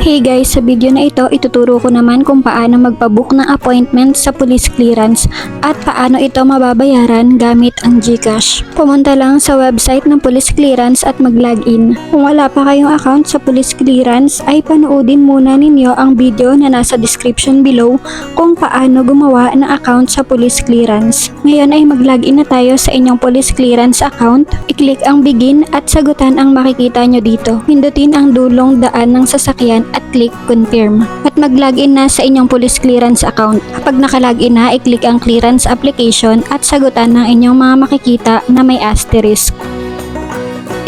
Hey guys, sa video na ito, ituturo ko naman kung paano magpabook ng appointment sa police clearance at paano ito mababayaran gamit ang GCash. Pumunta lang sa website ng police clearance at mag-login. Kung wala pa kayong account sa police clearance, ay panoodin muna ninyo ang video na nasa description below kung paano gumawa ng account sa police clearance. Ngayon ay mag-login na tayo sa inyong police clearance account. I-click ang begin at sagutan ang makikita nyo dito. Pindutin ang dulong daan ng sasakyan at click confirm. At mag-login na sa inyong police clearance account. Kapag nakalagin na, i-click ang clearance application at sagutan ng inyong mga makikita na may asterisk.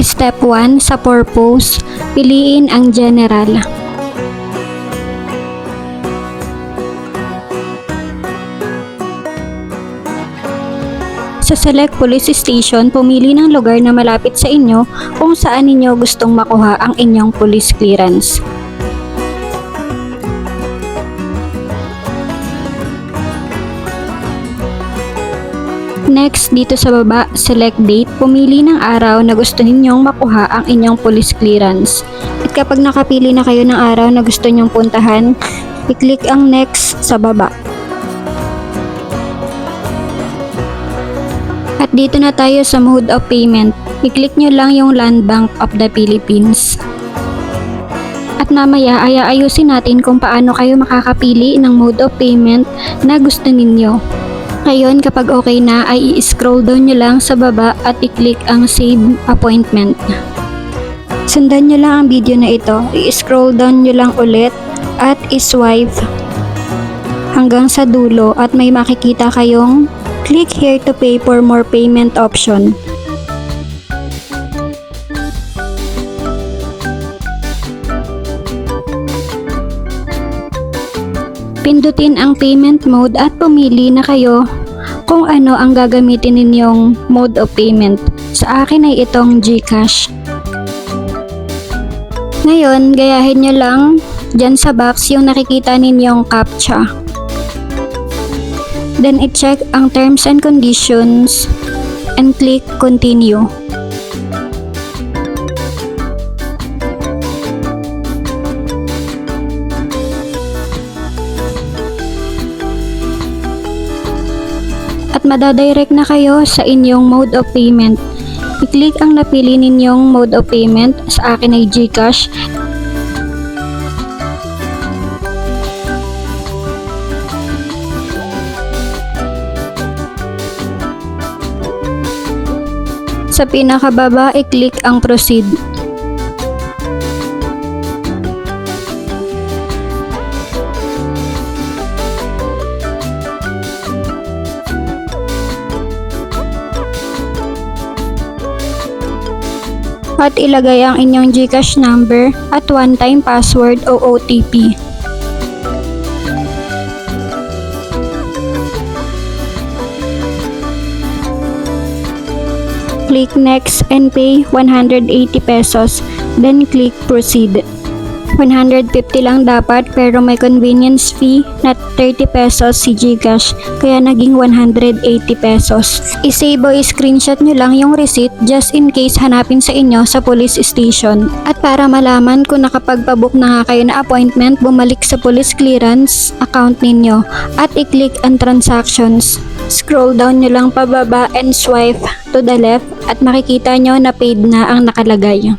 Step 1 sa purpose, piliin ang general. Sa Select Police Station, pumili ng lugar na malapit sa inyo kung saan ninyo gustong makuha ang inyong police clearance. Next, dito sa baba, select date, pumili ng araw na gusto ninyong makuha ang inyong police clearance. At kapag nakapili na kayo ng araw na gusto ninyong puntahan, i-click ang next sa baba. At dito na tayo sa mode of payment. I-click nyo lang yung Land Bank of the Philippines. At mamaya ay aayusin natin kung paano kayo makakapili ng mode of payment na gusto ninyo. Ngayon, kapag okay na, ay i-scroll down nyo lang sa baba at i-click ang Save Appointment. Sundan nyo lang ang video na ito. I-scroll down nyo lang ulit at i-swipe hanggang sa dulo at may makikita kayong click here to pay for more payment option. Pindutin ang payment mode at pumili na kayo kung ano ang gagamitin ninyong mode of payment. Sa akin ay itong GCash. Ngayon, gayahin nyo lang dyan sa box yung nakikita ninyong CAPTCHA. Then i-check ang terms and conditions and click continue. At madadirect na kayo sa inyong mode of payment. I-click ang napili ninyong mode of payment. Sa akin ay GCash. Sa pinakababa, i-click ang proceed. At ilagay ang inyong GCash number at one-time password o OTP. click next and pay 180 pesos then click proceed 150 lang dapat pero may convenience fee na 30 pesos si Gcash kaya naging 180 pesos. I-save o i-screenshot nyo lang yung receipt just in case hanapin sa inyo sa police station. At para malaman kung nakapagpabook na nga kayo na appointment, bumalik sa police clearance account ninyo at i-click ang transactions. Scroll down nyo lang pababa and swipe to the left at makikita nyo na paid na ang nakalagay.